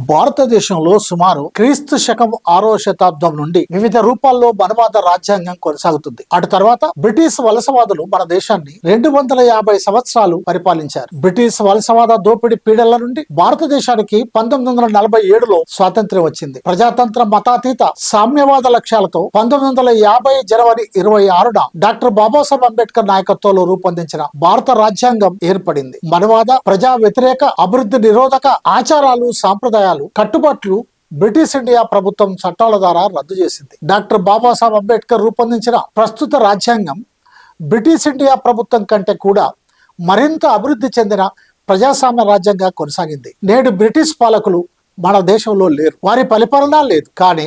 భారతదేశంలో సుమారు క్రీస్తు శకం ఆరో శతాబ్దం నుండి వివిధ రూపాల్లో మనవాద రాజ్యాంగం కొనసాగుతుంది. అటు తర్వాత బ్రిటిష్ వలసవాదులు మన దేశాన్ని రెండు వందల యాభై సంవత్సరాలు పరిపాలించారు. బ్రిటిష్ వలసవాద దోపిడీ పీడల నుండి భారతదేశానికి పంతొమ్మిది వందల నలభై ఏడులో స్వాతంత్ర్యం వచ్చింది. ప్రజాతంత్ర మతాతీత సామ్యవాద లక్ష్యాలతో పంతొమ్మిది వందల యాభై జనవరి ఇరవై ఆరున డాక్టర్ బాబాసాహెబ్ అంబేద్కర్ నాయకత్వంలో రూపొందించిన భారత రాజ్యాంగం ఏర్పడింది. మనవాద ప్రజా వ్యతిరేక అభివృద్ధి నిరోధక ఆచారాలు సాంప్రదాయ సాంప్రదాయాలు కట్టుబాట్లు బ్రిటిష్ ఇండియా ప్రభుత్వం చట్టాల ద్వారా రద్దు చేసింది. డాక్టర్ బాబాసాహెబ్ అంబేద్కర్ రూపొందించిన ప్రస్తుత రాజ్యాంగం బ్రిటిష్ ఇండియా ప్రభుత్వం కంటే కూడా మరింత అభివృద్ధి చెందిన ప్రజాస్వామ్య రాజ్యంగా కొనసాగింది. నేడు బ్రిటిష్ పాలకులు మన దేశంలో లేరు. వారి పరిపాలన లేదు. కానీ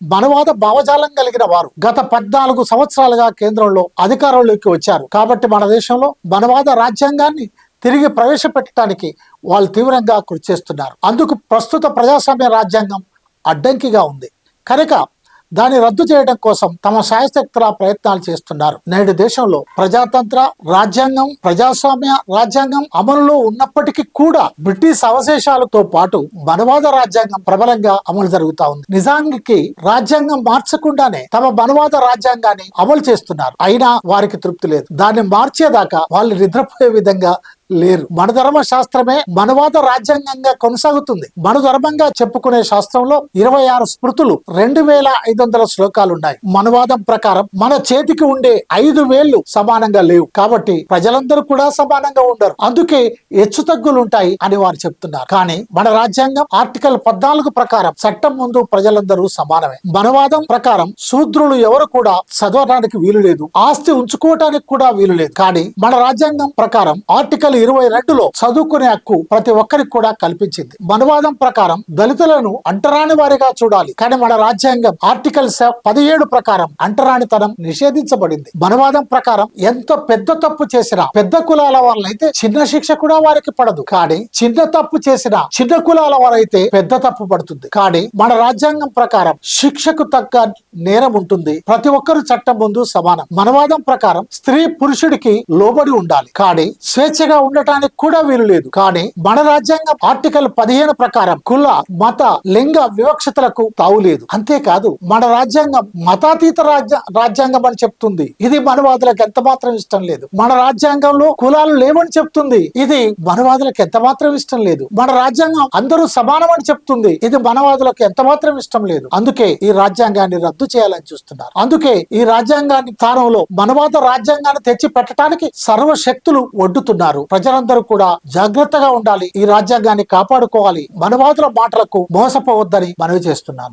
మనవాద భావజాలం కలిగిన వారు గత పద్నాలుగు సంవత్సరాలుగా కేంద్రంలో అధికారంలోకి వచ్చారు. కాబట్టి మన దేశంలో మనవాద రాజ్యాంగాన్ని తిరిగి ప్రవేశపెట్టడానికి వాళ్ళు తీవ్రంగా కృషి చేస్తున్నారు. అందుకు ప్రస్తుత ప్రజాస్వామ్య రాజ్యాంగం అడ్డంకిగా ఉంది. కనుక దాన్ని రద్దు చేయడం కోసం తమ శాయశక్తుల ప్రయత్నాలు చేస్తున్నారు. నేడు దేశంలో ప్రజాతంత్ర రాజ్యాంగం ప్రజాస్వామ్య రాజ్యాంగం అమలులో ఉన్నప్పటికీ కూడా బ్రిటిష్ అవశేషాలతో పాటు మనవాద రాజ్యాంగం ప్రబలంగా అమలు జరుగుతా ఉంది. నిజానికి రాజ్యాంగం మార్చకుండానే తమ మనవాద రాజ్యాంగాన్ని అమలు చేస్తున్నారు. అయినా వారికి తృప్తి లేదు. దాన్ని మార్చేదాకా వాళ్ళు నిద్రపోయే విధంగా లేరు. మన ధర్మ శాస్త్రమే మనవాద రాజ్యాంగంగా కొనసాగుతుంది. మన ధర్మంగా చెప్పుకునే శాస్త్రంలో ఇరవై ఆరు స్మృతులు రెండు వేల ఐదు వందల శ్లోకాలు ఉన్నాయి మనవాదం ప్రకారం మన చేతికి ఉండే ఐదు వేళ్ళు సమానంగా లేవు. కాబట్టి ప్రజలందరూ కూడా సమానంగా ఉండరు. అందుకే హెచ్చు తగ్గులు ఉంటాయి అని వారు చెప్తున్నారు. కానీ మన రాజ్యాంగం ఆర్టికల్ పద్నాలుగు ప్రకారం చట్టం ముందు ప్రజలందరూ సమానమే. మనవాదం ప్రకారం శూద్రులు ఎవరు కూడా చదవడానికి వీలు లేదు. ఆస్తి ఉంచుకోవటానికి కూడా వీలు లేదు. కానీ మన రాజ్యాంగం ప్రకారం ఆర్టికల్ ఇరవై రెండులో చదువుకునే హక్కు ప్రతి ఒక్కరికి కూడా కల్పించింది. మనవాదం ప్రకారం దళితులను అంటరాని వారిగా చూడాలి. కానీ మన రాజ్యాంగం ఆర్టికల్ పదిహేడు ప్రకారం అంటరానితనం నిషేధించబడింది. మనవాదం ప్రకారం ఎంత పెద్ద తప్పు చేసినా పెద్ద కులాల వాళ్ళైతే చిన్న శిక్ష కూడా వారికి పడదు. కానీ చిన్న తప్పు చేసిన చిన్న కులాల వారైతే పెద్ద తప్పు పడుతుంది. కానీ మన రాజ్యాంగం ప్రకారం శిక్షకు తగ్గ నేరం ఉంటుంది. ప్రతి ఒక్కరు చట్టం ముందు సమానం. మనవాదం ప్రకారం స్త్రీ పురుషుడికి లోబడి ఉండాలి. కానీ స్వేచ్ఛగా ఉండటానికి కూడా వీలు లేదు. కానీ మన రాజ్యాంగం ఆర్టికల్ పదిహేను ప్రకారం కుల మత లింగ వివక్షతలకు తావు లేదు. అంతేకాదు మన రాజ్యాంగం మతాతీత రాజ్య రాజ్యాంగం అని చెప్తుంది. ఇది మనవాదులకు ఎంత మాత్రం ఇష్టం లేదు. మన రాజ్యాంగంలో కులాలు లేవని చెప్తుంది. ఇది మనవాదులకు ఎంత మాత్రం ఇష్టం లేదు. మన రాజ్యాంగం అందరూ సమానం అని చెప్తుంది. ఇది మనవాదులకు ఎంత మాత్రం ఇష్టం లేదు. అందుకే ఈ రాజ్యాంగాన్ని రద్దు చేయాలని చూస్తున్నారు. అందుకే ఈ రాజ్యాంగాన్ని స్థానంలో మనవాద రాజ్యాంగాన్ని తెచ్చి పెట్టడానికి సర్వశక్తులు ఒడ్డుతున్నారు. ప్రజలందరూ కూడా జాగ్రత్తగా ఉండాలి. ఈ రాజ్యాంగాన్ని కాపాడుకోవాలి. మనవాదుల మాటలకు మోసపోవద్దని మనవి చేస్తున్నాను.